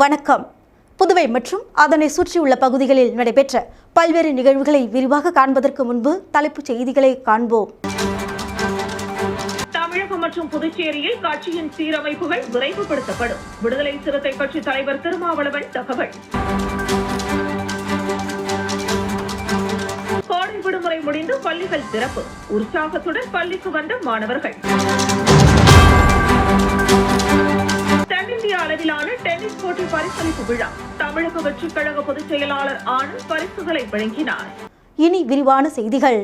வணக்கம். புதுவை மற்றும் அதனை சுற்றியுள்ள பகுதிகளில் நடைபெற்ற பல்வேறு நிகழ்வுகளை விரிவாக காண்பதற்கு முன்பு தலைப்புச் செய்திகளை காண்போம். தமிழகம் மற்றும் புதுச்சேரியில் கட்சியின் சீரமைப்புகள் விரைவுபடுத்தப்படும். விடுதலை சிறுத்தை கட்சி தலைவர் திருமாவளவன் தகவல். கோடை விடுமுறை முடிந்து பள்ளிகள் திறப்பு. உற்சாகத்துடன் பள்ளிக்கு வந்த மாணவர்கள். தென்னிந்திய அளவிலான டென்னிஸ் போட்டி பரிசளிப்பு விழா. தமிழக வெற்றிக் கழக பொதுச் செயலாளர் ஆனந்த் பரிசுகளை வழங்கினார். இனி விரிவான செய்திகள்.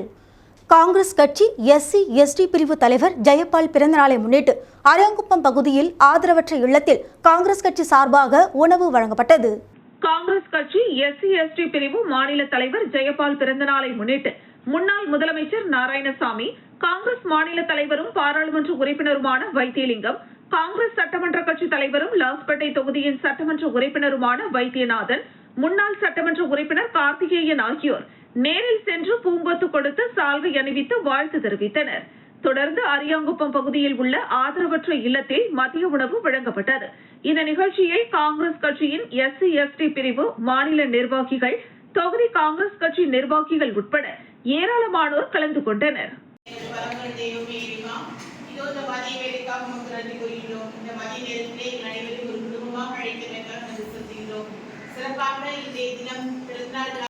காங்கிரஸ் கட்சி எஸ்சி எஸ்டி பிரிவு தலைவர் ஜெயபால் பிறந்தநாளை முன்னிட்டு அரியாங்குப்பம் பகுதியில் ஆதரவற்ற இல்லத்தில் காங்கிரஸ் கட்சி சார்பாக உணவு வழங்கப்பட்டது. காங்கிரஸ் கட்சி எஸ்சி எஸ்டி பிரிவு மாநில தலைவர் ஜெயபால் பிறந்தநாளை முன்னிட்டு முன்னாள் முதலமைச்சர் நாராயணசாமி காங்கிரஸ் மாநில தலைவரும் பாராளுமன்ற உறுப்பினருமான வைத்தியலிங்கம் காங்கிரஸ் சட்டமன்ற கட்சி தலைவரும் லாஸ்பேட்டை தொகுதியின் சட்டமன்ற உறுப்பினருமான வைத்தியநாதன் முன்னாள் சட்டமன்ற உறுப்பினர் கார்த்திகேயன் ஆகியோர் நேரில் சென்று பூங்கொத்து கொடுத்து சால்வை அணிவித்து வாழ்த்து தெரிவித்தனர். தொடர்ந்து அரியாங்குப்பம் பகுதியில் உள்ள ஆதரவற்ற இல்லத்தில் மதிய உணவு வழங்கப்பட்டது. இந்த நிகழ்ச்சியை காங்கிரஸ் கட்சியின் எஸ்சி எஸ்டி பிரிவு மாநில நிர்வாகிகள் தொகுதி காங்கிரஸ் கட்சி நிர்வாகிகள் உட்பட ஏராளமானோர் கலந்து கொண்டனர். வரங்கள் தெய்வமே இந்த மதிய வேலைக்காக உமக்கு நன்றி கூறுகிறோம் இந்த மதிய நேரத்திலே அனைவரும் ஒரு குடும்பமாக அழைக்கிறதாக நன்றி செலுத்துகிறோம் சிறப்பாக இன்றைய தினம் பிறந்தநாள்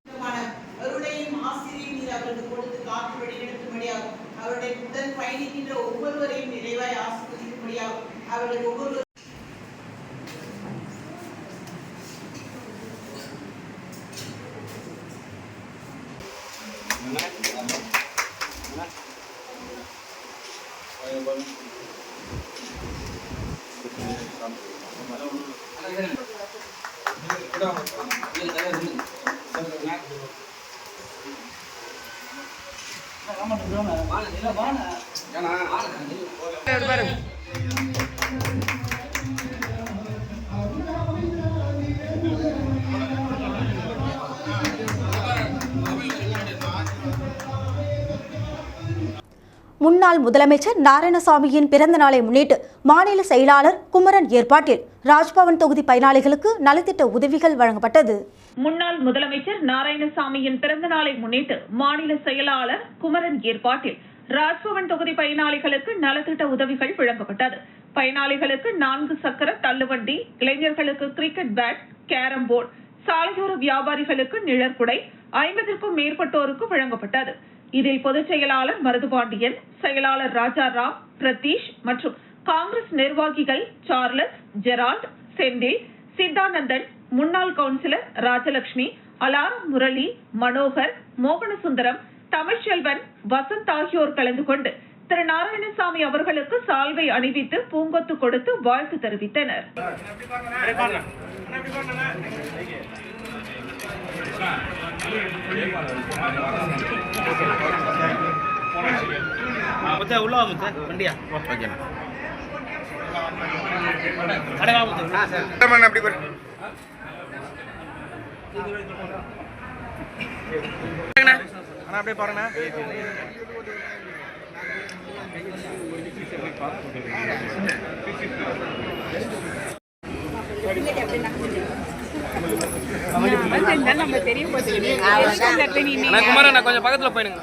அருளையும் அவருடையும் நீர் மீது அவருக்கு கொடுத்து காத்து வழிநடத்தும்படியாகும் அவருடைய உடன் பயணிக்கின்ற ஒவ்வொருவரையும் நிறைவாய் ஆசிர்வதிக்கும்படியாகும் அவர்கள் ஒவ்வொரு முன்னாள் முதலமைச்சர் நாராயணசாமியின் பிறந்த நாளை முன்னிட்டு மாநில செயலாளர் குமரன் ஏற்பாட்டில் ராஜ்பவன் தொகுதி பயனாளிகளுக்கு நலத்திட்ட உதவிகள் வழங்கப்பட்டது. முன்னாள் முதலமைச்சர் நாராயணசாமியின் பிறந்த நாளை முன்னிட்டு மாநில செயலாளர் குமரன் ஏற்பாட்டில் ராஜ்பவன் தொகுதி பயனாளிகளுக்கு நலத்திட்ட உதவிகள் வழங்கப்பட்டது. பயனாளிகளுக்கு நான்கு சக்கர தள்ளுவண்டி இளைஞர்களுக்கு கிரிக்கெட் பேட் கேரம் போர்டு சாலையோர வியாபாரிகளுக்கு நிழற்குடை ஐம்பதிற்கும் மேற்பட்டோருக்கு வழங்கப்பட்டது. இதில் பொதுச் செயலாளர் மருதுபாண்டியன் செயலாளர் ராஜாராம் பிரதீஷ் மற்றும் காங்கிரஸ் நிர்வாகிகள் சார்லஸ் ஜெரால்ட் செந்தில் சித்தானந்தன் முன்னாள் கவுன்சிலர் ராஜலட்சுமி அலாரம் முரளி மனோகர் மோகனசுந்தரம் தமிழ்ச்செல்வன் வசந்த் ஆகியோர் கலந்து கொண்டு திரு நாராயணசாமி அவர்களுக்கு சால்வை அணிவித்து பூங்கொத்து கொடுத்து வாழ்த்து தெரிவித்தனர். முத்த உள்ள வா முத்த வண்டியா? ஓகேண்ணா அடே வா முத்த. சார். அப்படி பாரு. அண்ணா அப்படியே பாருண்ணா. குமார் கொஞ்சம் பக்கத்துல போயிடுங்க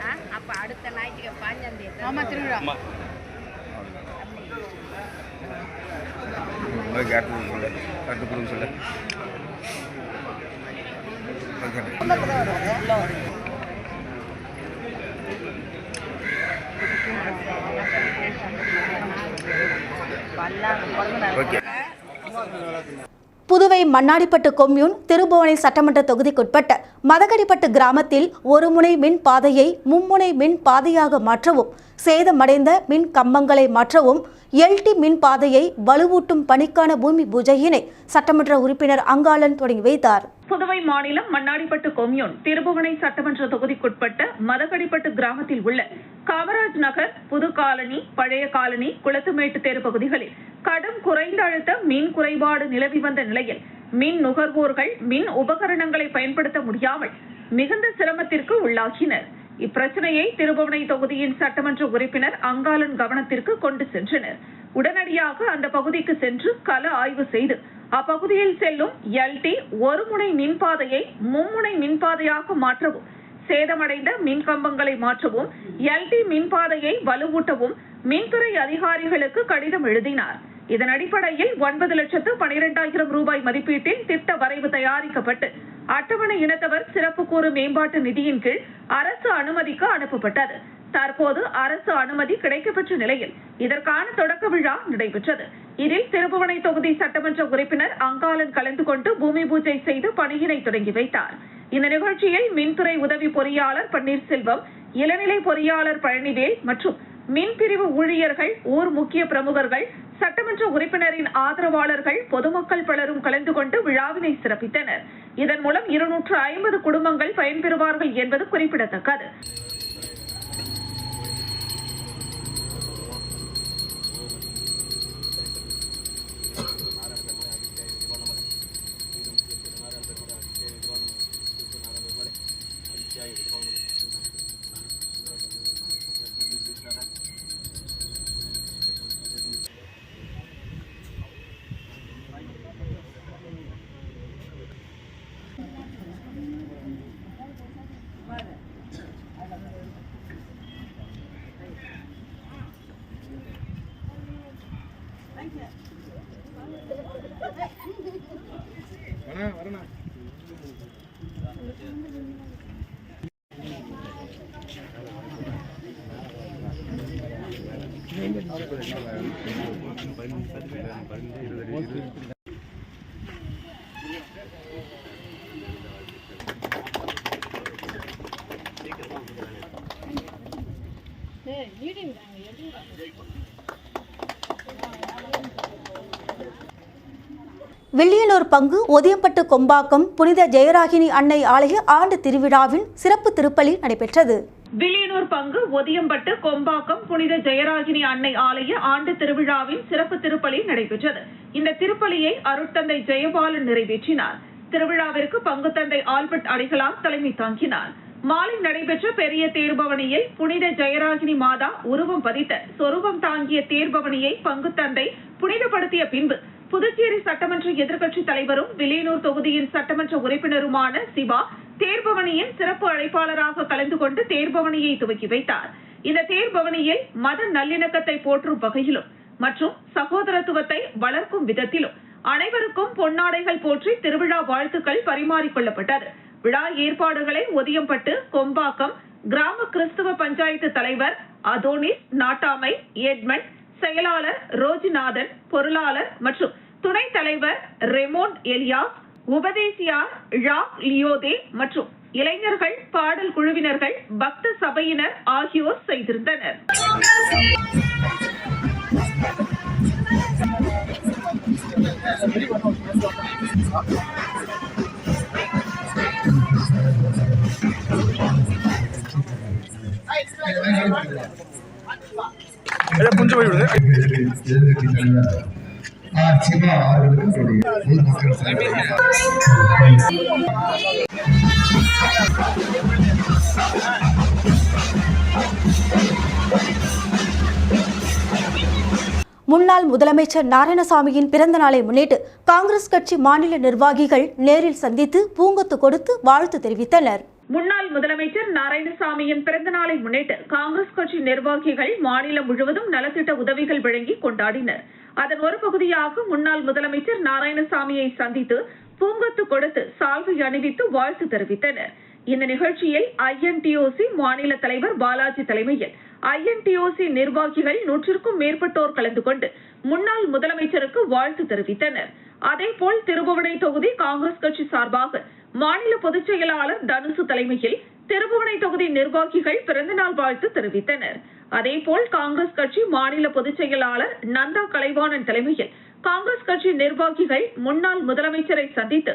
ஆ, அப்போ அடுத்த ஞாயிற்றுக்கிழமை பாஞ்சாம் தேதி ஆமா திருவிழா ஆமா. சொல்லு ஓகே புதுவை மண்ணாடிப்பட்டு கொம்யூன் திருபுவனை சட்டமன்ற தொகுதிக்குட்பட்ட மதகடிப்பட்டு கிராமத்தில் ஒருமுனை மின் பாதையை மும்முனை மின் பாதையாக மாற்றவும் சேதமடைந்த மின் கம்பங்களை மாற்றவும் எல்டி மின் பாதையை வலுவூட்டும் பணிக்கான பூமி பூஜையினை சட்டமன்ற உறுப்பினர் அங்காளன் தொடங்கி வைத்தார். புதுவை மாநிலம் மண்ணாடிப்பட்டு கொம்யூன் திருபுவனை சட்டமன்ற தொகுதிக்குட்பட்ட மதகடிப்பட்டு கிராமத்தில் உள்ள காமராஜ் நகர் புது காலனி பழைய காலனி குளத்துமேட்டு தேர்வு பகுதிகளில் கடும் குறைந்த அழுத்த மின் குறைபாடு நிலவி வந்த நிலையில் மின் நுகர்வோர்கள் மின் உபகரணங்களை பயன்படுத்த முடியாமல் மிகுந்த சிரமத்திற்கு உள்ளாகினர். இப்பிரச்சனையை திருபுவனை தொகுதியின் சட்டமன்ற உறுப்பினர் அங்காளன் கவனத்திற்கு கொண்டு சென்றனர். உடனடியாக அந்த பகுதிக்கு சென்று கள ஆய்வு செய்து அப்பகுதியில் செல்லும் எல்டி ஒரு முனை மின்பாதையை மும்முனை மின்பாதையாக மாற்றவும் சேதமடைந்த மின்கம்பங்களை மாற்றவும் எல்டி மின்பாதையை வலுவூட்டவும் மின்துறை அதிகாரிகளுக்கு கடிதம் எழுதினார். இதன் அடிப்படையில் ஒன்பது லட்சத்து பனிரெண்டாயிரம் ரூபாய் மதிப்பீட்டில் திட்ட வரைவு தயாரிக்கப்பட்டு அட்டவணை இனத்தவர் சிறப்பு கூறு மேம்பாட்டு நிதியின் கீழ் அரசு அனுமதிக்கு அனுப்பப்பட்டது. தற்போது அரசு அனுமதி கிடைக்கப்பெற்ற நிலையில் இதற்கான தொடக்க விழா நடைபெற்றது. இதில் திருபுவனை தொகுதி சட்டமன்ற உறுப்பினர் அங்காளன் கலந்து கொண்டு பூமி பூஜை செய்து பணியினை தொடங்கி வைத்தார். இந்த நிகழ்ச்சியில் மின்துறை உதவி பொறியாளர் பன்னீர்செல்வம் இளநிலை பொறியாளர் பழனிவேல் மற்றும் மின்பிரிவு ஊழியர்கள் ஊர் முக்கிய பிரமுகர்கள் சட்டமன்ற உறுப்பினரின் ஆதரவாளர்கள் பொதுமக்கள் பலரும் கலந்து கொண்டு விழாவினை சிறப்பித்தனர். இதன் மூலம் இருநூற்று ஐம்பது குடும்பங்கள் பயன்பெறுவார்கள் என்பது குறிப்பிடத்தக்கது. வில்லியனூர் பங்கு ஒதியம்பட்டு கொம்பாக்கம் புனித ஜெயராகினி அன்னை ஆலய ஆண்டு திருவிழாவின் சிறப்பு திருப்பலி நடைபெற்றது. வில்லியனூர் பங்கு ஒதியம்பட்டு கொம்பாக்கம் புனித ஜெயராகினி அன்னை ஆலய ஆண்டு திருவிழாவின் சிறப்பு திருப்பலி நடைபெற்றது. இந்த திருப்பலியை அருட்தந்தை ஜெயபாலன் நிறைவேற்றினார். திருவிழாவிற்கு பங்கு தந்தை ஆல்பர்ட் அடிகளார் தலைமை தாங்கினார். மாலை நடைபெற்ற பெரிய தேர்பவனியில் புனித ஜெயராகினி மாதா உருவம் பதித்த சொருபம் தாங்கிய தேர்பவனியை பங்கு தந்தை புனிதப்படுத்திய பின்பு புதுச்சேரி சட்டமன்ற எதிர்க்கட்சி தலைவரும் வில்லியனூர் தொகுதியின் சட்டமன்ற உறுப்பினருமான சிவா தேர்பவனியின் சிறப்பு அழைப்பாளராக கலந்து கொண்டு தேர்பவனியை துவக்கி வைத்தார். இந்த தேர்பவனியில் மத நல்லிணக்கத்தை போற்றும் வகையிலும் மற்றும் சகோதரத்துவத்தை வளர்க்கும் விதத்திலும் அனைவருக்கும் பொன்னாடைகள் போற்றி திருவிழா வாழ்த்துக்கள் பரிமாறிக்கொள்ளப்பட்டது. விழா ஏற்பாடுகளை ஒதியம்பட்டு கொம்பாக்கம் கிராம கிறிஸ்துவ பஞ்சாயத்து தலைவர் அதோனிஸ் நாட்டாமை எட்மண்ட் செயலாளர் ரோஜிநாதன் பொருளாளர் மற்றும் துணைத் தலைவர் ரெமோன் எலியாஸ் உபதேசியார் ஜாக் லியோதே மற்றும் இளைஞர்கள் பாடல் குழுவினர்கள் பக்த சபையினர் ஆகியோர் செய்திருந்தனர். 아니야 본적 이러네. 아 제가 아는 소리 못 들었어요. Thank you. முன்னாள் முதலமைச்சர் நாராயணசாமியின் பிறந்த நாளை முன்னிட்டு காங்கிரஸ் கட்சி மாநில நிர்வாகிகள் நேரில் சந்தித்து பூங்கொத்து கொடுத்து வாழ்த்து தெரிவித்தனர். முன்னாள் முதலமைச்சர் நாராயணசாமியின் பிறந்த நாளை முன்னிட்டு காங்கிரஸ் கட்சி நிர்வாகிகள் மாநிலம் முழுவதும் நலத்திட்ட உதவிகள் வழங்கி கொண்டாடினர். அதன் ஒரு பகுதியாக முன்னாள் முதலமைச்சர் நாராயணசாமியை சந்தித்து பூங்கொத்து கொடுத்து சால்வை அணிவித்து வாழ்த்து தெரிவித்தனர். இந்த நிகழ்ச்சியில் ஐஎன்டிஓசி மாநில தலைவர் பாலாஜி தலைமையில் ஐஎன்டிஓசி நிர்வாகிகள் நூற்றிற்கும் மேற்பட்டோர் கலந்து கொண்டு முன்னாள் முதலமைச்சருக்கு வாழ்த்து தெரிவித்தனர். அதேபோல் திருபுவனை தொகுதி காங்கிரஸ் கட்சி சார்பாக மாநில பொதுச் செயலாளர் தனுசு தலைமையில் திருபுவனை தொகுதி நிர்வாகிகள் பிறந்தநாள் வாழ்த்து தெரிவித்தனர். அதேபோல் காங்கிரஸ் கட்சி மாநில பொதுச் செயலாளர் நந்தா கலைவாணன் தலைமையில் காங்கிரஸ் கட்சி நிர்வாகிகள் முன்னாள் முதலமைச்சரை சந்தித்து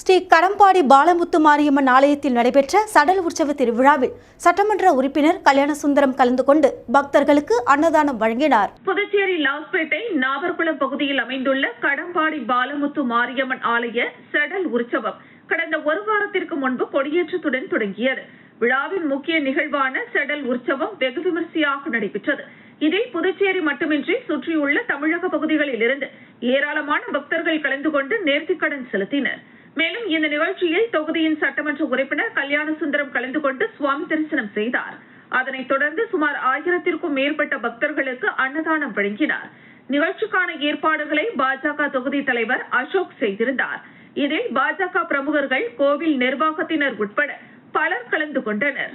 ஸ்ரீ கடம்பாடி பாலமுத்து மாரியம்மன் ஆலயத்தில் நடைபெற்ற சடல் உற்சவ திருவிழாவில் சட்டமன்ற உறுப்பினர் கல்யாணசுந்தரம் கலந்து கொண்டு பக்தர்களுக்கு அன்னதானம் வழங்கினார். புதுச்சேரி லாஸ்பேட்டை நாவர்குளம் பகுதியில் அமைந்துள்ள கடம்பாடி பாலமுத்து மாரியம்மன் ஆலய செடல் உற்சவம் கடந்த ஒரு வாரத்திற்கு முன்பு கொடியேற்றத்துடன் தொடங்கியது. விழாவின் முக்கிய நிகழ்வான செடல் உற்சவம் வெகு விமரிசையாக நடைபெற்றது. இதில் புதுச்சேரி மட்டுமின்றி சுற்றியுள்ள தமிழக பகுதிகளில் இருந்து ஏராளமான பக்தர்கள் கலந்து கொண்டு நேர்த்திக்கடன் செலுத்தினர். மேலும் இந்த நிகழ்ச்சியில் தொகுதியின் சட்டமன்ற உறுப்பினர் கல்யாண சுந்தரம் கலந்து கொண்டு சுவாமி தரிசனம் செய்தார். அதனைத் தொடர்ந்து சுமார் ஆயிரத்திற்கும் மேற்பட்ட பக்தர்களுக்கு அன்னதானம் வழங்கினார். நிகழ்ச்சிக்கான ஏற்பாடுகளை பாஜக தொகுதி தலைவர் அசோக் செய்திருந்தார். இதில் பாஜக பிரமுகர்கள் கோவில் நிர்வாகத்தினர் உட்பட பலர் கலந்து கொண்டனர்.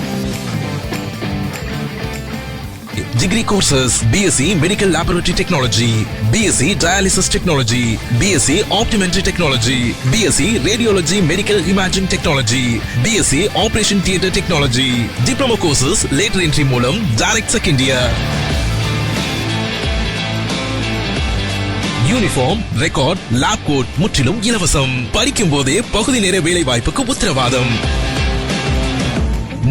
degree courses BSc Medical Laboratory Technology, BSc Dialysis Technology, BSc Optometry Technology, BSc Radiology Medical Imaging Technology, BSc Operation Theatre Technology, Diploma courses later entry மூலம் direct second year. Uniform record lab coat முற்றிலும் இலவசம் படிக்கும் போதே பகுதி நேர வேலை வாய்ப்புக்கு உத்தரவாதம்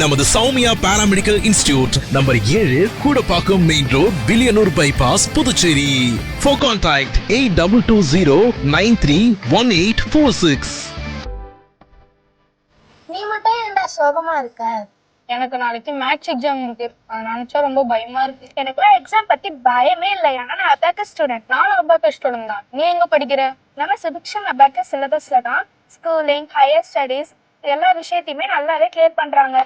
நமது சௌமியா பாராமெடிக்கல் இன்ஸ்டிடியூட் நம்பர் ஏழு Koodapakkam main road Villianur bypass Puducherry. For contact eight double two zero nine three one eight four six நீ மட்டும் ஏன்டா சோகமா இருக்க? எனக்கு நாளைக்கு மேத்ஸ் எக்ஸாம் இருக்கு. அதை நினைச்சா ரொம்ப பயமா இருக்கு. எனக்கு எக்ஸாம் பத்தி பயமே இல்லை. ஏன்னா நான் அபாக்கஸ் ஸ்டூடெண்ட் நானும் அபாக்கஸ் ஸ்டூடெண்ட் தான். நீ எங்க படிக்கிற? நம்ம சுபிக்ஷன் அபாக்கஸ் சிலபஸ்ல தான் ஸ்கூலிங் ஹையர் ஸ்டடீஸ் எல்லா விஷயத்தையுமே நல்லாவே கிளியர் பண்றாங்க.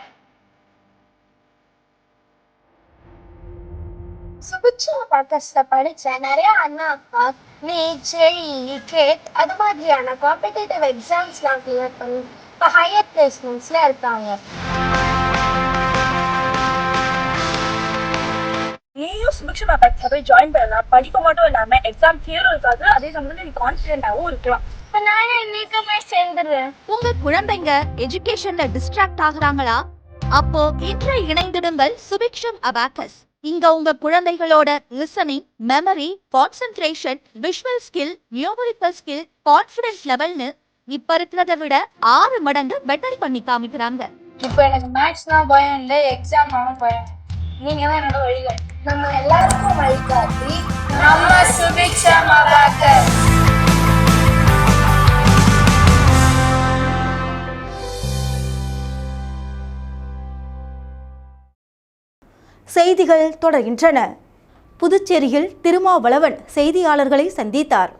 சுபிக்ஷன் அபாக்கஸ்ல படிச்ச நிறைய அண்ணா அக்கா நீட் ஜேஇ கேட் அது மாதிரியான காம்படிட்டிவ் எக்ஸாம்ஸ்லாம் கிளியர் பண்ணி இப்போ ஹையர் பிளேஸ்மெண்ட்ஸ்ல இருக்காங்க. நீயும் சுபிக்ஷன் அபாக்ஸ்ல போய் ஜாயின் பண்ணலாம். படிக்க மட்டும் இல்லாம எக்ஸாம் கிளியரும் இருக்காது. அதே சமயத்துல நீ கான்ஃபிடென்ட்டாவும் இருக்கலாம். நானே இன்னைக்கு போய் சேர்ந்துடுறேன். உங்க குழந்தைங்க எஜுகேஷன்ல டிஸ்ட்ராக்ட் ஆகுறாங்களா? அப்போ இன்று இணைந்திடுங்கள் சுபிக்ஷம் அபாக்கஸ். இங்க உங்க குழந்தைகளோட listening memory concentration visual skill numerical skill confidence லெவல்னு இப்ப இருக்கிறத விட ஆறு மடங்கு பெட்டர் பண்ணி காமிக்கிறாங்க. இப்போ எனக்கு மேத்ஸ்னா பயம் இல்லை எக்ஸாம்னாலும் பயம். நீங்க தான் என்னோட வழிகள் நம்ம எல்லாருக்கும் வழிகாட்டி. நம்ம சுபிக்ஷா அபாக்கஸ் செய்திகள் தொடர்கின்றன. புதுச்சேரியில் திருமாவளவன் செய்தியாளர்களை சந்தித்தார்.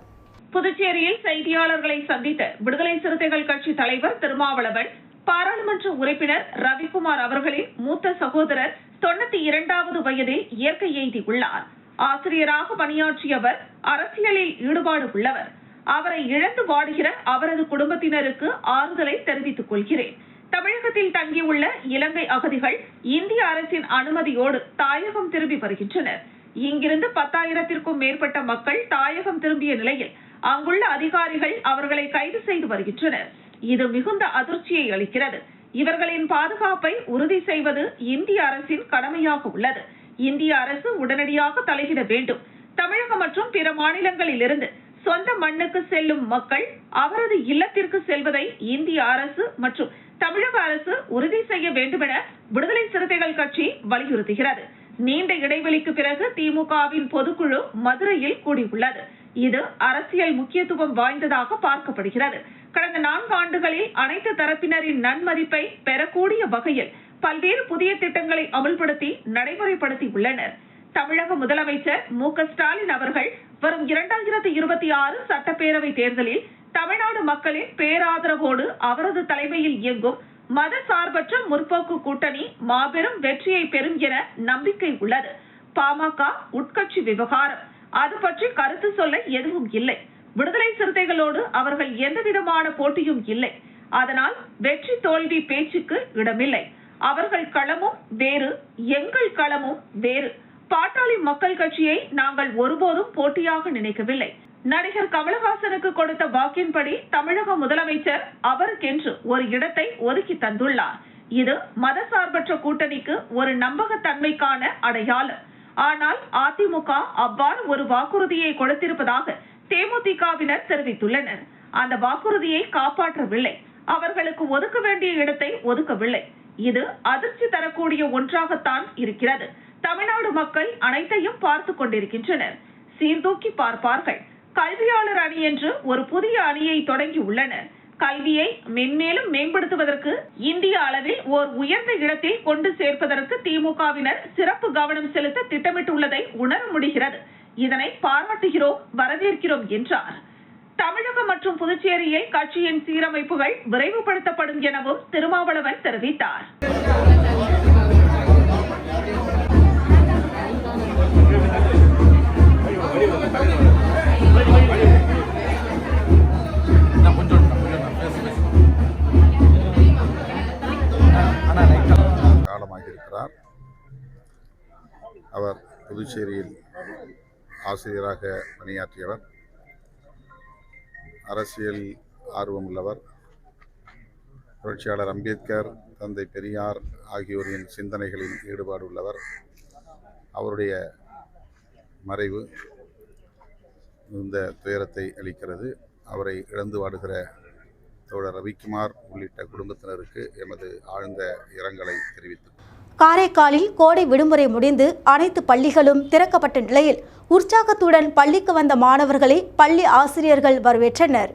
புதுச்சேரியில் செய்தியாளர்களை சந்தித்த விடுதலை சிறுத்தைகள் கட்சி தலைவர் திருமாவளவன் பாராளுமன்ற உறுப்பினர் ரவிக்குமார் அவர்களின் மூத்த சகோதரர் தொண்ணூத்தி இரண்டாவது வயதில் இயற்கை எய்தி உள்ளார். ஆசிரியராக பணியாற்றியவர் அரசியலில் ஈடுபாடு உள்ளவர். அவரை இழந்து வாடுகிற அவரது குடும்பத்தினருக்கு ஆறுதலை தெரிவித்துக் கொள்கிறேன். தமிழகத்தில் தங்கியுள்ள இலங்கை அகதிகள் இந்திய அரசின் அனுமதியோடு தாயகம் திரும்பி வருகின்றனர். இங்கிருந்து பத்தாயிரத்திற்கும் மேற்பட்ட மக்கள் தாயகம் திரும்பிய நிலையில் அங்குள்ள அதிகாரிகள் அவர்களை கைது செய்து வருகின்றனர். இது மிகுந்த அதிர்ச்சியை அளிக்கிறது. இவர்களின் பாதுகாப்பை உறுதி செய்வது இந்திய அரசின் கடமையாக உள்ளது. இந்திய அரசு உடனடியாக தலையிட வேண்டும். தமிழகம் மற்றும் பிற மாநிலங்களிலிருந்து சொந்த மண்ணுக்கு செல்லும் மக்கள் அவரது இல்லத்திற்கு செல்வதை இந்திய அரசு மற்றும் தமிழக அரசு உறுதி செய்ய வேண்டுமென விடுதலை சிறுத்தைகள் கட்சி வலியுறுத்துகிறது. நீண்ட இடைவெளிக்கு பிறகு திமுகவின் பொதுக்குழு மதுரையில் கூடியுள்ளது. இது அரசியல் முக்கியத்துவம் வாய்ந்ததாக பார்க்கப்படுகிறது. கடந்த நான்கு ஆண்டுகளில் அனைத்து தரப்பினரின் நன்மதிப்பை பெறக்கூடிய வகையில் பல்வேறு புதிய திட்டங்களை அமல்படுத்தி நடைமுறைப்படுத்தி உள்ளனர் தமிழக முதலமைச்சர் மு க ஸ்டாலின் அவர்கள் வரும் இரண்டாயிரத்தி இருபத்தி ஆறு சட்டப்பேரவை தேர்தலில் தமிழ்நாடு மக்களின் பேராதரவோடு அவரது தலைமையில் இயங்கும் மத சார்பற்ற முற்போக்கு கூட்டணி மாபெரும் வெற்றியை பெறும் என நம்பிக்கை உள்ளது. பாமக உட்கட்சி விவகாரம். அது பற்றி கருத்து சொல்ல எதுவும் இல்லை. விடுதலை சிறுத்தைகளோடு அவர்கள் எந்தவிதமான போட்டியும் இல்லை. அதனால் வெற்றி தோல்வி பேச்சுக்கு இடமில்லை. அவர்கள் களமும் வேறு எங்கள் களமும் வேறு. பாட்டாளி மக்கள் கட்சியை நாங்கள் ஒருபோதும் போட்டியாக நினைக்கவில்லை. நடிகர் கமலஹாசனுக்கு கொடுத்த வாக்கின்படி தமிழக முதலமைச்சர் அவருக்கென்று ஒரு இடத்தை ஒதுக்கி தந்துள்ளார். இது மதசார்பற்ற கூட்டணிக்கு ஒரு நம்பகத்தன்மைக்கான அடையாளம். ஆனால் அதிமுக அவ்வாறு ஒரு வாக்குறுதியை கொடுத்திருப்பதாக தேமுதிகவினர் தெரிவித்துள்ளனர். அந்த வாக்குறுதியை காப்பாற்றவில்லை. அவர்களுக்கு ஒதுக்க வேண்டிய இடத்தை ஒதுக்கவில்லை. இது அதிர்ச்சி தரக்கூடிய ஒன்றாகத்தான் இருக்கிறது. தமிழ்நாடு மக்கள் அனைத்தையும் பார்த்து கொண்டிருக்கின்றனர். சீர்தூக்கி பார்ப்பார்கள். கல்வியாளர் அணி என்று ஒரு புதிய அணியை தொடங்கி உள்ளனர் கல்வியை மென்மேலும் மேம்படுத்துவதற்கு இந்திய அளவில் ஓர் உயர்ந்த இடத்தில் கொண்டு சேர்ப்பதற்கு திமுகவினர் சிறப்பு கவனம் செலுத்த திட்டமிட்டுள்ளதை உணர முடிகிறது. இதனை பாராட்டுகிறோம் வரவேற்கிறோம் என்றார். தமிழகம் மற்றும் புதுச்சேரியில் கட்சியின் சீரமைப்புகள் விரைவுபடுத்தப்படும் எனவும் திருமாவளவன் தெரிவித்தார். புதுச்சேரியில் ஆசிரியராக பணியாற்றியவர் அரசியல் ஆர்வம் உள்ளவர் புரட்சியாளர் அம்பேத்கர் தந்தை பெரியார் ஆகியோரின் சிந்தனைகளில் ஈடுபாடு உள்ளவர். அவருடைய மறைவு மிகுந்த துயரத்தை அளிக்கிறது. அவரை இழந்து வாடுகிற தோழர் ரவிக்குமார் உள்ளிட்ட குடும்பத்தினருக்கு எமது ஆழ்ந்த இரங்கலை தெரிவித்துக் காரைக்காலில் கோடை விடுமுறை முடிந்து அனைத்து பள்ளிகளும் திறக்கப்பட்ட நிலையில் உற்சாகத்துடன் பள்ளிக்கு வந்த மாணவர்களை பள்ளி ஆசிரியர்கள் வரவேற்றனர்.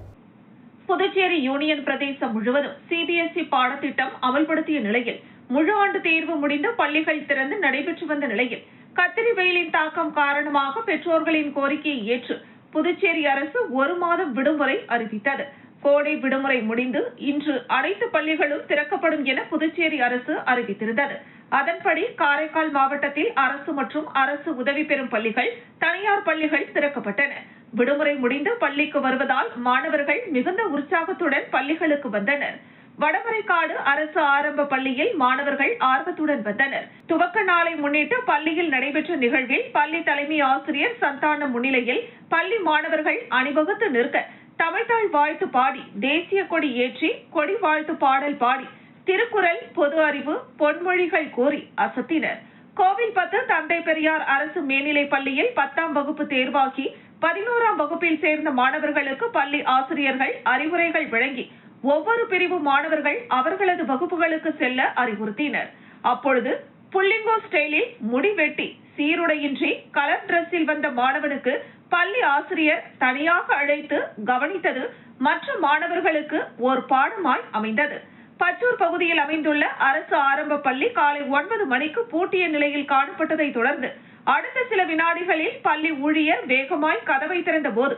புதுச்சேரி யூனியன் பிரதேசம் முழுவதும் சிபிஎஸ்இ பாடத்திட்டம் அமல்படுத்திய நிலையில் முழு ஆண்டு தேர்வு முடிந்து பள்ளிகள் திறந்து நடைபெற்று வந்த நிலையில் கத்திரி வெயிலின் தாக்கம் காரணமாக பெற்றோர்களின் கோரிக்கையை ஏற்று புதுச்சேரி அரசு ஒரு மாதம் விடுமுறை அறிவித்தது. கோடை விடுமுறை முடிந்து இன்று அனைத்து பள்ளிகளும் திறக்கப்படும் என புதுச்சேரி அரசு அறிவித்திருந்தது. அதன்படி காரைக்கால் மாவட்டத்தில் அரசு மற்றும் அரசு உதவி பெறும் பள்ளிகள் தனியார் பள்ளிகள் திறக்கப்பட்டன. விடுமுறை முடிந்து பள்ளிக்கு வருவதால் மாணவர்கள் மிகுந்த உற்சாகத்துடன் பள்ளிகளுக்கு வந்தனர். வடமரைக்காடு அரசு ஆரம்ப பள்ளியில் மாணவர்கள் ஆர்வத்துடன் வந்தனர். துவக்க நாளை முன்னிட்டு பள்ளியில் நடைபெற்ற நிகழ்வில் பள்ளி தலைமை ஆசிரியர் சந்தானம் முன்னிலையில் பள்ளி மாணவர்கள் அணிவகுத்து நிற்க தமிழ்தாய் வாழ்த்து பாடி தேசிய கொடி ஏற்றி கொடி வாழ்த்து பாடல் பாடி திருக்குறள் பொது அறிவு பொன்மொழிகள் கூறி அசத்தினர். கோவில்பத்து தந்தை பெரியார் அரசு மேல்நிலைப் பள்ளியில் பத்தாம் வகுப்பு தேர்வாகி பதினோராம் வகுப்பில் சேர்ந்த மாணவர்களுக்கு பள்ளி ஆசிரியர்கள் அறிவுரைகள் வழங்கி ஒவ்வொரு பிரிவு மாணவர்கள் அவர்களது வகுப்புகளுக்கு செல்ல அறிவுறுத்தினர். அப்பொழுது புள்ளிங்கோ ஸ்டைலில் முடி வெட்டி சீருடையின்றி கலர் டிரெஸ்ஸில் வந்த மாணவனுக்கு பள்ளி ஆசிரியர் தனியாக அழைத்து கவனித்தது மற்ற மாணவர்களுக்கு ஒரு பாடமாய் அமைந்தது. பச்சூர் பகுதியில் அமைந்துள்ள அரசு ஆரம்ப பள்ளி காலை ஒன்பது மணிக்கு பூட்டிய நிலையில் காணப்பட்டதை தொடர்ந்து அடுத்த சில வினாடிகளில் பள்ளி ஊழியர் வேகமாய் கதவை திறந்த போது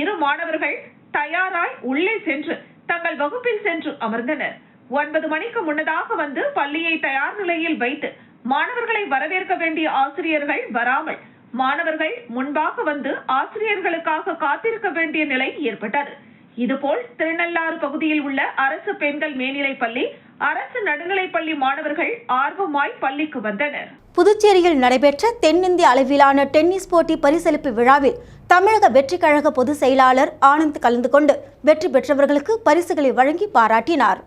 இரு மாணவர்கள் தயாராய் உள்ளே சென்று தங்கள் வகுப்பில் சென்று அமர்ந்தனர். ஒன்பது மணிக்கு முன்னதாக வந்து பள்ளியை தயார் நிலையில் வைத்து மாணவர்களை வரவேற்க வேண்டிய ஆசிரியர்கள் வராமல் மாணவர்கள் முன்பாக வந்து ஆசிரியர்களுக்காக காத்திருக்க வேண்டிய நிலை ஏற்பட்டது. இதுபோல் திருநள்ளாறு பகுதியில் உள்ள அரசு பெண்கள் மேல்நிலைப் பள்ளி அரசு நடுநிலைப் பள்ளி மாணவர்கள் ஆர்வமாய் பள்ளிக்கு வந்தனர். புதுச்சேரியில் நடைபெற்ற தென்னிந்திய அளவிலான டென்னிஸ் போட்டி பரிசளிப்பு விழாவில் தமிழக வெற்றிக் கழக பொதுச் செயலாளர் ஆனந்த் கலந்து கொண்டு வெற்றி பெற்றவர்களுக்கு பரிசுகளை வழங்கி பாராட்டினார்.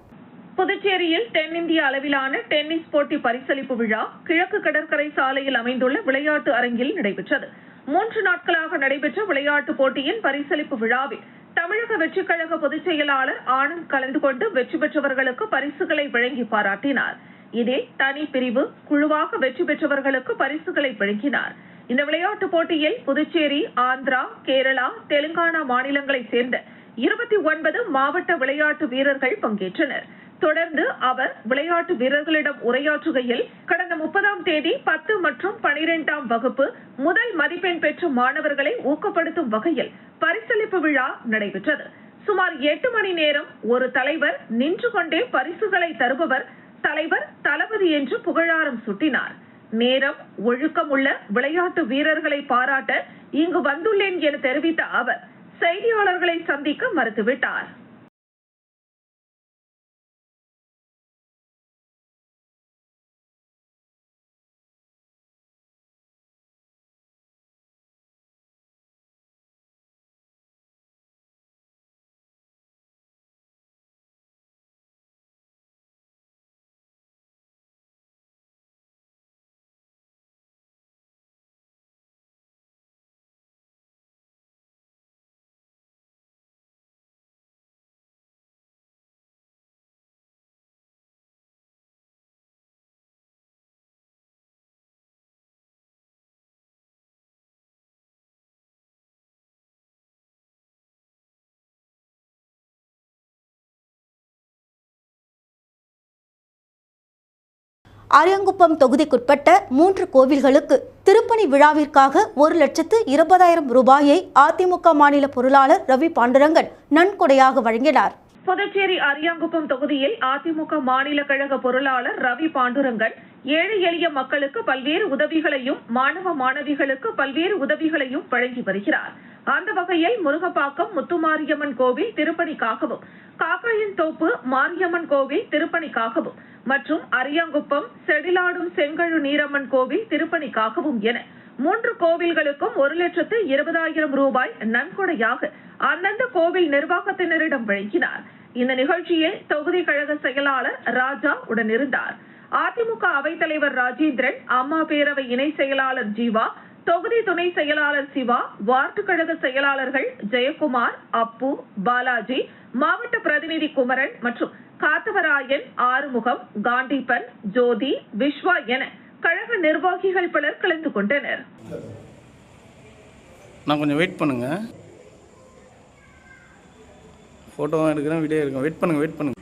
புதுச்சேரியில் தென்னிந்திய அளவிலான டென்னிஸ் போட்டி பரிசளிப்பு விழா கிழக்கு கடற்கரை சாலையில் அமைந்துள்ள விளையாட்டு அரங்கில் நடைபெற்றது. மூன்று நாட்களாக நடைபெற்ற விளையாட்டுப் போட்டியின் பரிசளிப்பு விழாவில் தமிழக வெற்றிக் கழக பொதுச் செயலாளர் ஆனந்த் கலந்து கொண்டு வெற்றி பெற்றவர்களுக்கு பரிசுகளை வழங்கி பாராட்டினார். இதில் தனி பிரிவு குழுவாக வெற்றி பெற்றவர்களுக்கு பரிசுகளை வழங்கினார். இந்த விளையாட்டுப் போட்டியில் புதுச்சேரி ஆந்திரா கேரளா தெலுங்கானா மாநிலங்களைச் சேர்ந்த இருபத்தி ஒன்பது மாவட்ட விளையாட்டு வீரர்கள் பங்கேற்றனர். தொடர்ந்து அவர் விளையாட்டு வீரர்களிடம் உரையாற்றுகையில் கடந்த முப்பதாம் தேதி பத்து மற்றும் பனிரெண்டாம் வகுப்பு முதல் மதிப்பெண் பெற்ற மாணவர்களை ஊக்கப்படுத்தும் வகையில் பரிசளிப்பு விழா நடைபெற்றது. சுமார் எட்டு மணி நேரம் ஒரு தலைவர் நின்று கொண்டே பரிசுகளை தருபவர் தலைவர் தளபதி என்று புகழாரம் சுட்டினார். நேரம் ஒழுக்கம் உள்ள விளையாட்டு வீரர்களை பாராட்ட இங்கு வந்துள்ளேன் என தெரிவித்த அவர் செய்தியாளர்களை சந்திக்க மறுத்துவிட்டார். அரியங்குப்பம் தொகுதிக்குட்பட்ட மூன்று கோவில்களுக்கு திருப்பணி விழாவிற்காக ஒரு லட்சத்து இருபதாயிரம் ரூபாயை அதிமுக மாநில பொருளாளர் ரவி பாண்டுரங்கன் நன்கொடையாக வழங்கினார். புதுச்சேரி அரியாங்குப்பம் தொகுதியில் அதிமுக மாநில கழக பொருளாளர் ரவி பாண்டுரங்கன் ஏழை எளிய மக்களுக்கு பல்வேறு உதவிகளையும் மாணவ மாணவிகளுக்கு பல்வேறு உதவிகளையும் வழங்கி வருகிறார். அந்த வகையில் முருகப்பாக்கம் முத்துமாரியம்மன் கோவில் திருப்பணிக்காகவும் காக்காயன் தோப்பு மாரியம்மன் கோவில் திருப்பணிக்காகவும் மற்றும் அரியாங்குப்பம் செடிலாடும் செங்கழு நீரம்மன் கோவில் திருப்பணிக்காகவும் என மூன்று கோவில்களுக்கும் ஒரு லட்சத்து இருபதாயிரம் ரூபாய் நன்கொடையாக அந்தந்த கோவில் நிர்வாகத்தினரிடம் வழங்கினார். இந்த நிகழ்ச்சியில் தொகுதி கழக செயலாளர் ராஜா உடனிருந்தார். அதிமுக அவைத்தலைவர் ராஜேந்திரன் அம்மா பேரவை இணை செயலாளர் ஜீவா தொகுதி துணை செயலாளர் சிவா வார்டு கழக செயலாளர்கள் ஜெயக்குமார் அப்பு பாலாஜி மாவட்ட பிரதிநிதி குமரன் மற்றும் காத்தவராயன் ஆறுமுகம் காண்டிப்பன் ஜோதி விஸ்வா என கழக நிர்வாகிகள் பலர் கலந்து கொண்டனர். நான் கொஞ்சம் வெயிட் பண்ணுங்க. ஃபோட்டோவும் எடுக்கிறேன் வீடியோ எடுக்கிறேன். வெயிட் பண்ணுங்க வெயிட் பண்ணுங்க.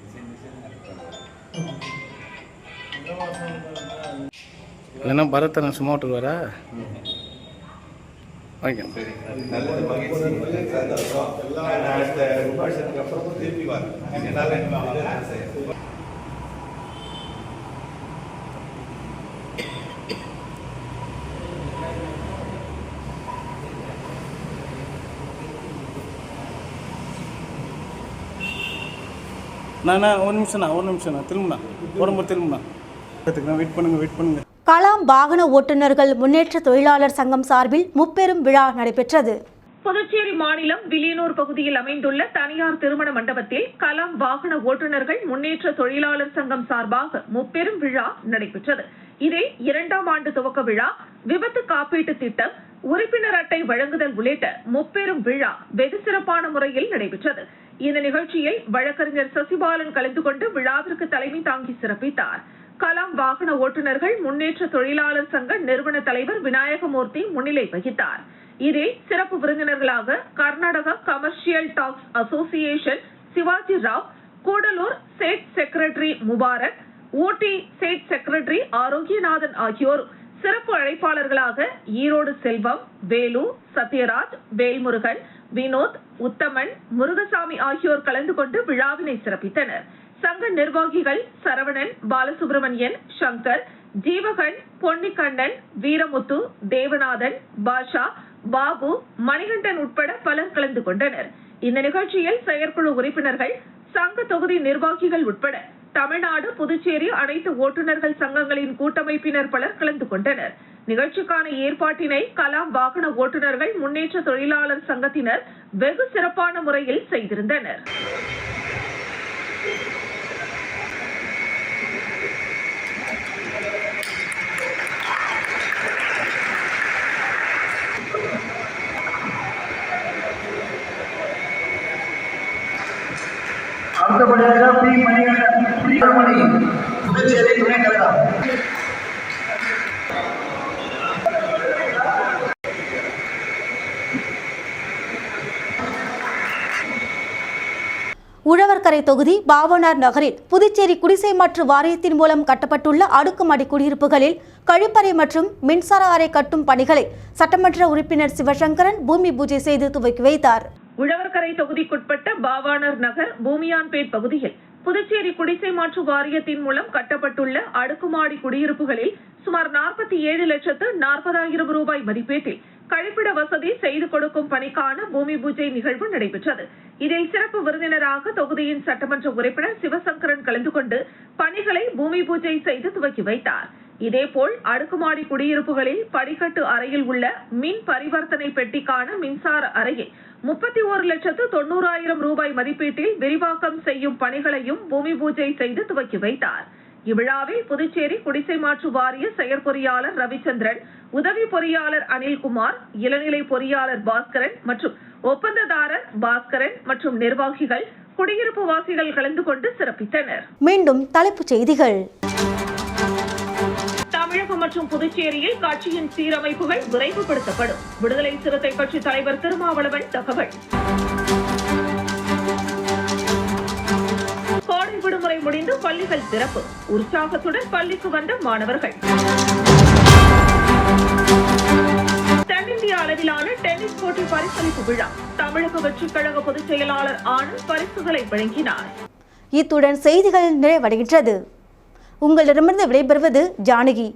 இல்லைன்னா பரத்தை நான் சும்மா விட்டுருவாரா? ஓகே நான் ஒரு நிமிஷம்ண்ணா ஒரு நிமிஷம்ண்ணா திரும்பண்ணா. உடம்பு திரும்பண்ணா. எடுத்துக்கிறேன் வெயிட் பண்ணுங்கள் வெயிட் பண்ணுங்கள் கலாம் வாகன ஓட்டுநர்கள் முன்னேற்ற தொழிலாளர் சங்கம் சார்பில் முப்பெரும் விழா நடைபெற்றது. புதுச்சேரி மாநிலம் வில்லியனூர் பகுதியில் அமைந்துள்ள தனியார் திருமண மண்டபத்தில் கலாம் வாகன ஓட்டுநர்கள் முன்னேற்ற தொழிலாளர் சங்கம் சார்பாக முப்பெரும் விழா நடைபெற்றது. இதில் இரண்டாம் ஆண்டு துவக்க விழா விபத்து காப்பீட்டு திட்டம் உறுப்பினர் அட்டை வழங்குதல் உள்ளிட்ட முப்பெரும் விழா வெகு சிறப்பான முறையில் நடைபெற்றது. இந்த நிகழ்ச்சியில் வழக்கறிஞர் சசிபாலன் கலந்து கொண்டு விழாவிற்கு தலைமை தாங்கி சிறப்பித்தார். கலாம் வாகன ஓட்டுநர்கள் முன்னேற்ற தொழிலாளர் சங்க நிறுவன தலைவர் விநாயகமூர்த்தி முன்னிலை வகித்தார். இதில் சிறப்பு விருந்தினர்களாக Karnataka commercial tax association Shivaji Rao Gudalur chat secretary Mubarak Ooty சேட் செக்ரட்டரி ஆரோக்கியநாதன் ஆகியோர் சிறப்பு அழைப்பாளர்களாக ஈரோடு செல்வம் வேலு சத்யராஜ் வேல்முருகன் வினோத் உத்தமன் முருகசாமி ஆகியோர் கலந்து கொண்டு விழாவினை சிறப்பித்தனர். சங்க நிர்வாகிகள் சரவணன் பாலசுப்ரமணியன் சங்கர் ஜீவகன் பொன்னிக்கண்ணன் வீரமுத்து தேவநாதன் பாஷா பாபு மணிகண்டன் உட்பட பலர் கலந்து கொண்டனர். இந்த நிகழ்ச்சியில் செயற்குழு உறுப்பினர்கள் சங்க தொகுதி நிர்வாகிகள் உட்பட தமிழ்நாடு புதுச்சேரி அனைத்து ஓட்டுநர்கள் சங்கங்களின் கூட்டமைப்பினர் பலர் கலந்து கொண்டனர். நிகழ்ச்சிக்கான ஏற்பாட்டினை கலாம் வாகன ஓட்டுநர்கள் முன்னேற்ற தொழிலாளர் சங்கத்தினர் வெகு சிறப்பான முறையில் செய்திருந்தனர். அடுத்தபடியாக பி மணிகண்டன் மணி புதுச்சேரி துணை கலந்தார் உழவர்கரை தொகுதி பாவனார் நகரில் புதுச்சேரி குடிசை மற்றும் வாரியத்தின் மூலம் கட்டப்பட்டுள்ள அடுக்குமாடி குடியிருப்புகளில் கழிப்பறை மற்றும் மின்சார அறை கட்டும் பணிகளை சட்டமன்ற உறுப்பினர் சிவசங்கரன் பூமி பூஜை செய்து துவக்கி வைத்தார். உழவர்கரை தொகுதிக்குட்பட்ட பாவாணர் நகர் பூமியான்பேட் பகுதியில் புதுச்சேரி குடிசை மாற்று வாரியத்தின் மூலம் கட்டப்பட்டுள்ள அடுக்குமாடி குடியிருப்புகளில் சுமார் நாற்பத்தி ஏழு லட்சத்து நாற்பதாயிரம் ரூபாய் மதிப்பீட்டில் கழிப்பிட வசதி செய்து கொடுக்கும் பணிக்கான பூமி பூஜை நிகழ்வு நடைபெற்றது. இதில் சிறப்பு விருந்தினராக தொகுதியின் சட்டமன்ற உறுப்பினர் சிவசங்கரன் கலந்து கொண்டு பணிகளை பூமி பூஜை செய்து துவக்கி வைத்தார். இதேபோல் அடுக்குமாடி குடியிருப்புகளில் படிக்கட்டு அறையில் உள்ள மின் பரிவர்த்தனை பெட்டிக்கான மின்சார அறையை முப்பத்தி ஒரு லட்சத்து தொண்ணூறாயிரம் ரூபாய் மதிப்பீட்டில் விரிவாக்கம் செய்யும் பணிகளையும் பூமி பூஜை செய்து துவக்கி வைத்தார். இவ்விழாவில் புதுச்சேரி குடிசை மாற்று வாரிய செயற்பொறியாளர் ரவிச்சந்திரன் உதவி பொறியாளர் அனில்குமார் இளநிலை பொறியாளர் பாஸ்கரன் மற்றும் ஒப்பந்ததாரர் பாஸ்கரன் மற்றும் நிர்வாகிகள் குடியிருப்பு வாசிகள் கலந்து கொண்டு சிறப்பித்தனர். மீண்டும் தலைப்புச் செய்திகள். தமிழகம் மற்றும் புதுச்சேரியில் கட்சியின் சீரமைப்புகள் விரைவுபடுத்தப்படும். விடுதலை சிறுத்தை கட்சி தலைவர் திருமாவளவன் தகவல். கோடை விடுமுறை முடிந்து பள்ளிகள் திறப்பு. உற்சாகத்துடன் பள்ளிக்கு வந்த மாணவர்கள். தென்னிந்திய அளவிலான டென்னிஸ் போட்டி பரிசளிப்பு விழா. தமிழக வெற்றிக் கழக பொதுச் செயலாளர் ஆனந்த் பரிசுகளை வழங்கினார். இத்துடன் செய்திகள் நிறைவடைகின்றது. உங்களிடமிருந்து விடைபெறுவது ஜானகி.